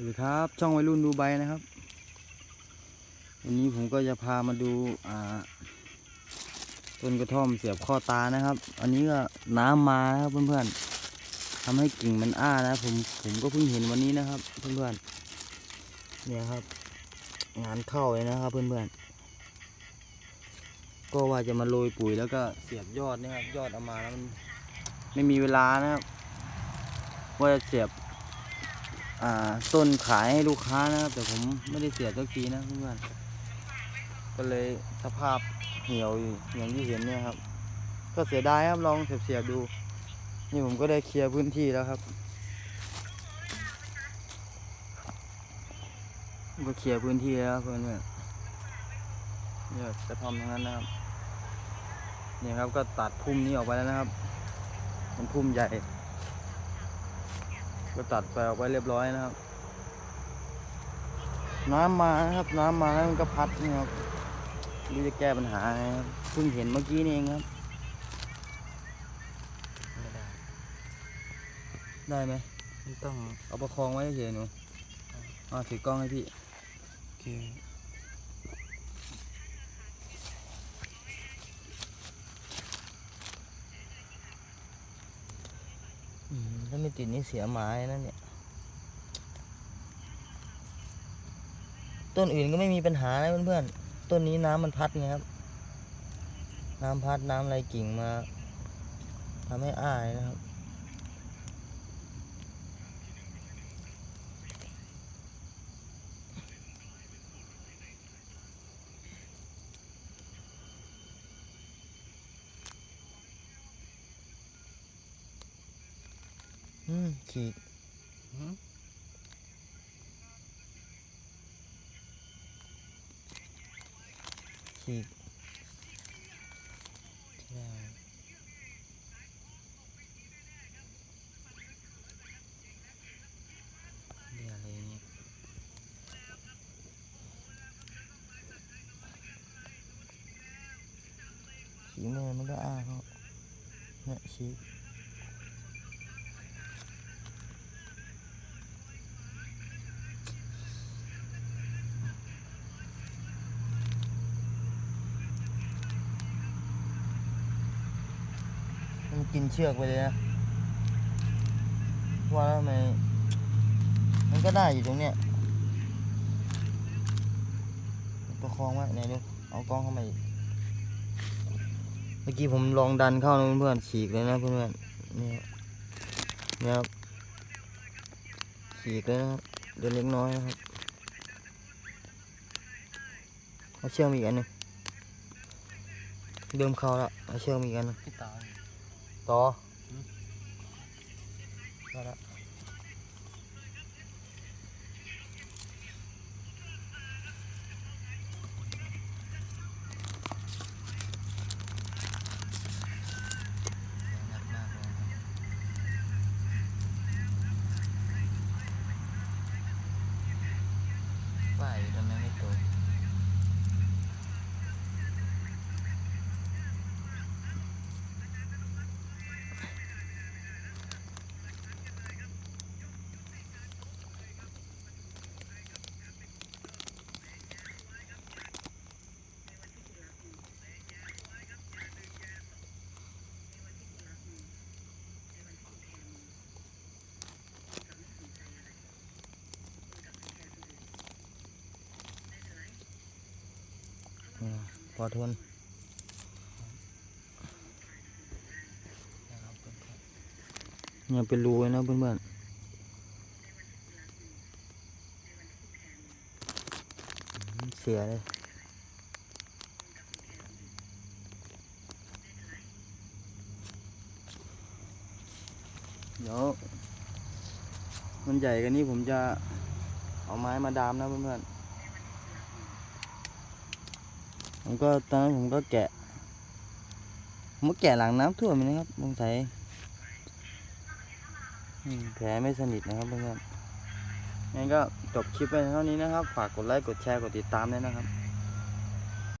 สวัสดีครับช่องวัยรุ่นดูใบนะครับ วันนี้ผมก็จะพามาดูอ่าต้นกระท่อมเสียบข้อตานะครับ อันนี้ก็น้ำมานะครับเพื่อนๆทำให้กิ่งมันอ้านะผมผมก็เพิ่งเห็นวันนี้นะครับเพื่อนๆเนี่ยครับ งานเข้าเลยนะครับเพื่อนๆก็ว่าจะมาโรยปุ๋ยแล้วก็เสียบยอดนะครับยอดเอามาแล้วมันไม่มีเวลานะครับว่าจะเสียบ ต้นขายให้ลูกค้านะครับแต่ผมไม่ได้เสียสักทีนะเพื่อนก็เลยสภาพเหี่ยวอย่างที่เห็นเนี่ยครับ ก็เสียดายครับลองเสียบๆดู นี่ผมก็ได้เคลียร์พื้นที่แล้วครับก็เคลียร์พื้นที่แล้วเพื่อนๆเนี่ยจะทำทั้งนั้นนะครับเนี่ยครับก็ตัดพุ่มนี้ออกไปแล้วนะครับเป็นพุ่มใหญ่ ก็ตัดไปออกไปเรียบร้อยนะครับ น้ำมานะครับ น้ำมาแล้วมันก็พัดนะครับไม่รู้จะแก้ปัญหาไงครับเพิ่งเห็นเมื่อกี้นี่เองครับไม่ได้ได้ไหมไม่ต้องเอาประคองไว้เฉยๆหนูอ่าถือกล้องให้พี่โอเค ถ้าไม่ติดนี่เสียไมายนะเนี่ย ต้นอื่นก็ไม่มีปัญหานะเพื่อนๆ ต้นนี้น้ำมันพัดไงครับ น้ำพัดน้ำอะไรกิ่งมาทำให้อ้ายนะครับ อืมขีดหืมฉีกใช่เรียอะไรเนี่ยฉีกมือมันก็อ้าเขาเนี่ยฉีก กินเชือกไปเลยนะว่าแล้วทำไมมันก็ได้อยู่ตรงเนี้ยประคองไว้ไหนดูเอากล้องเข้ามาอีกเมื่อกี้ผมลองดันเข้านะเพื่อนๆฉีกเลยนะเพื่อนๆเนี่ยนี่ครับฉีกเลยนะครับเดี๋ยวเล็กน้อยนะครับเอาเชือกมาอีกอันหนึงเดิมเข้าแล้วเอาเชือกมาอีกอันหนึง ตาย ต่อ อืม ได้แล้ว หนักมากเลยว่าอยู่ทำไม พอทนนะครับเนี่ยเป็นรูเลยนะเพื่อนๆเสียเลยเดี๋ยวมันใหญ่กันนี้ผมจะเอาไม้มาดามนะเพื่อนๆ ผมก็ตอนนั้นผมก็แกะผมก็แกะหลังน้ำท่วมนะครับสงสัยแผลไม่สนิทนะครับเพื่อนๆงั้นก็จบคลิปไปเท่านี้นะครับ ฝากกดไลค์ กดแชร์ กดติดตามด้วยนะครับ